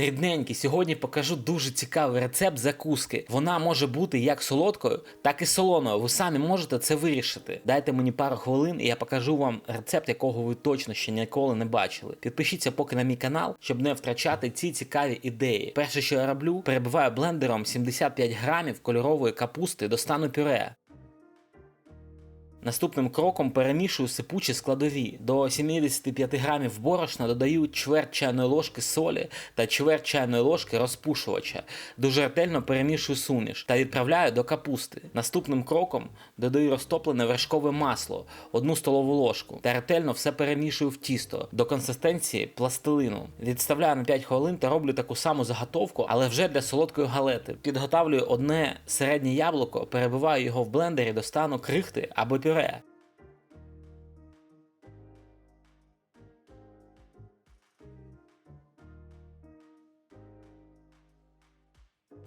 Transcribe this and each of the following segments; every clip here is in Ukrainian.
Рідненькі, сьогодні покажу дуже цікавий рецепт закуски. Вона може бути як солодкою, так і солоною. Ви самі можете це вирішити. Дайте мені пару хвилин, і я покажу вам рецепт, якого ви точно ще ніколи не бачили. Підпишіться поки на мій канал, щоб не втрачати ці цікаві ідеї. Перше, що я роблю, перебиваю блендером 75 грамів кольорової капусти до стану пюре. Наступним кроком перемішую сипучі складові. До 75 грамів борошна додаю чверть чайної ложки солі та чверть чайної ложки розпушувача. Дуже ретельно перемішую суміш та відправляю до капусти. Наступним кроком додаю розтоплене вершкове масло, одну столову ложку та ретельно все перемішую в тісто до консистенції пластилину. Відставляю на 5 хвилин та роблю таку саму заготовку, але вже для солодкої галети. Підготавлюю одне середнє яблуко, перебиваю його в блендері до стану крихти або пюре. হয়ে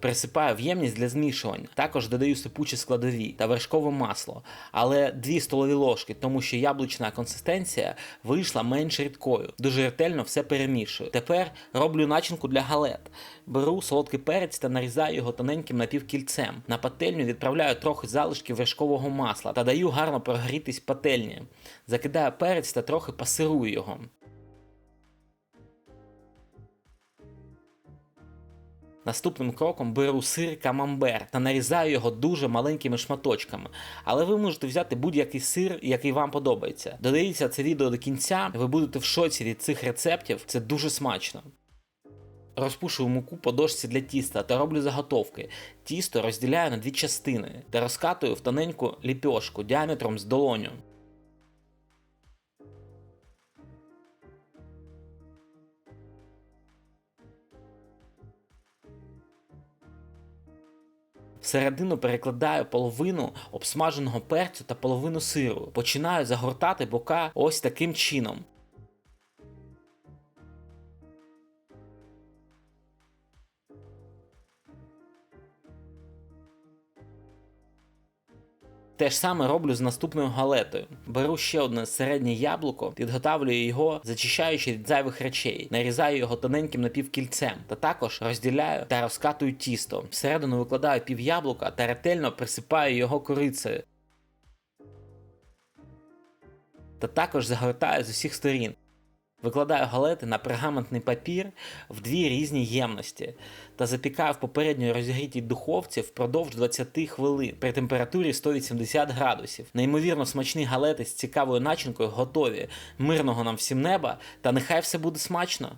Присипаю в ємність для змішування. Також додаю сипучі складові та вершкове масло, але 2 столові ложки, тому що яблучна консистенція вийшла менш рідкою. Дуже ретельно все перемішую. Тепер роблю начинку для галет. Беру солодкий перець та нарізаю його тоненьким напівкільцем. На пательню відправляю трохи залишків вершкового масла та даю гарно прогрітись пательні. Закидаю перець та трохи пасирую його. Наступним кроком беру сир камамбер та нарізаю його дуже маленькими шматочками. Але ви можете взяти будь-який сир, який вам подобається. Додивіться це відео до кінця, ви будете в шоці від цих рецептів, це дуже смачно. Розпушую муку по дошці для тіста та роблю заготовки. Тісто розділяю на дві частини та розкатую в тоненьку ліпьошку діаметром з долоню. Всередину перекладаю половину обсмаженого перцю та половину сиру. Починаю загортати бока ось таким чином. Те ж саме роблю з наступною галетою. Беру ще одне середнє яблуко, підготавлюю його, зачищаючи від зайвих речей, нарізаю його тоненьким напівкільцем, та також розділяю та розкатую тісто. Всередину викладаю пів яблука та ретельно присипаю його корицею. Та також загортаю з усіх сторін. Викладаю галети на пергаментний папір в дві різні ємності та запікаю в попередньо розігрітій духовці впродовж 20 хвилин при температурі 180 градусів. Неймовірно смачні галети з цікавою начинкою готові. Мирного нам всім неба та нехай все буде смачно!